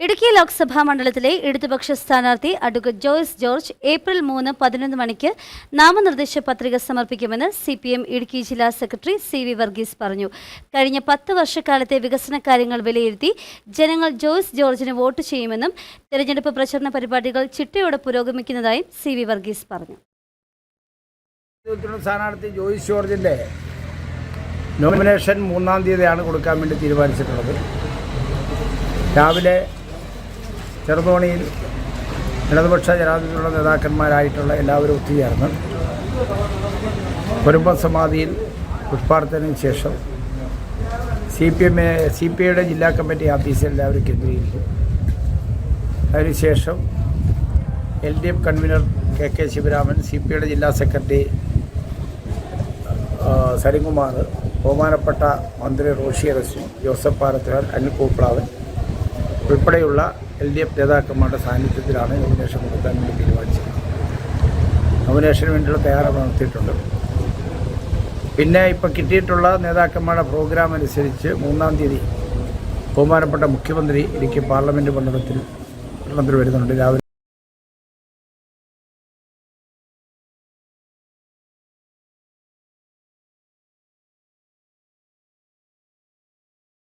ഇടുക്കി ലോക്സഭാ മണ്ഡലത്തിലെ ഇടതുപക്ഷ സ്ഥാനാർത്ഥി അഡ്വക്കേറ്റ് ജോയ്സ് ജോർജ് ഏപ്രിൽ മൂന്ന് പതിനൊന്ന് മണിക്ക് നാമനിർദ്ദേശ പത്രിക സമർപ്പിക്കുമെന്ന് സി പി എം ഇടുക്കി ജില്ലാ സെക്രട്ടറി സി വി വർഗീസ് പറഞ്ഞു. കഴിഞ്ഞ പത്ത് വർഷക്കാലത്തെ വികസന കാര്യങ്ങൾ വിലയിരുത്തി ജനങ്ങൾ ജോയ്സ് ജോർജിന് വോട്ട് ചെയ്യുമെന്നും തെരഞ്ഞെടുപ്പ് പ്രചരണ പരിപാടികൾ ചിട്ടയോടെ പുരോഗമിക്കുന്നതായും സി വി വർഗീസ് പറഞ്ഞു. സ്ഥാനാർത്ഥി ജോയ്സ് ജോർജിന്റെ നോമിനേഷൻ മൂന്നാം തീയതിയാണ് കൊടുക്കാൻ വേണ്ടി തീരുമാനിച്ചിട്ടുള്ളത്. രാവിലെ ചെറുതോണിയിൽ ഇടതുപക്ഷ ജനാധിപത്യമുള്ള നേതാക്കന്മാരായിട്ടുള്ള എല്ലാവരും ഒത്തുചേർന്ന് കുരുമ്പം സമാധിയിൽ പുഷ്പാർച്ചനയ്ക്ക് ശേഷം C P M C P ഐയുടെ ജില്ലാ കമ്മിറ്റി ഓഫീസിൽ എല്ലാവരും കേന്ദ്രീകരിക്കും അതിനുശേഷം L D F convener K K Sivaraman C P ഐയുടെ ജില്ലാ സെക്രട്ടറി സരികുമാർ ബഹുമാനപ്പെട്ട മന്ത്രി റോഷി അഗസ്റ്റിൻ ജോസഫ് പാറത്തുകാർ അനിൽ പൂപ്ലാവൻ ഉൾപ്പെടെയുള്ള എൽ ഡി എഫ് നേതാക്കന്മാരുടെ സാന്നിധ്യത്തിലാണ് നോമിനേഷൻ കൊടുക്കാൻ വേണ്ടി തീരുമാനിച്ചത്. നോമിനേഷന് വേണ്ടിയുള്ള തയ്യാറെടുപ്പ് നടത്തിയിട്ടുണ്ട്. പിന്നെ ഇപ്പം കിട്ടിയിട്ടുള്ള നേതാക്കന്മാരുടെ പ്രോഗ്രാം അനുസരിച്ച് മൂന്നാം തീയതി ബഹുമാനപ്പെട്ട മുഖ്യമന്ത്രി എനിക്ക് പാർലമെന്റ് മണ്ഡലത്തിൽ മണ്ഡലത്തിൽ വരുന്നുണ്ട്. രാവിലെ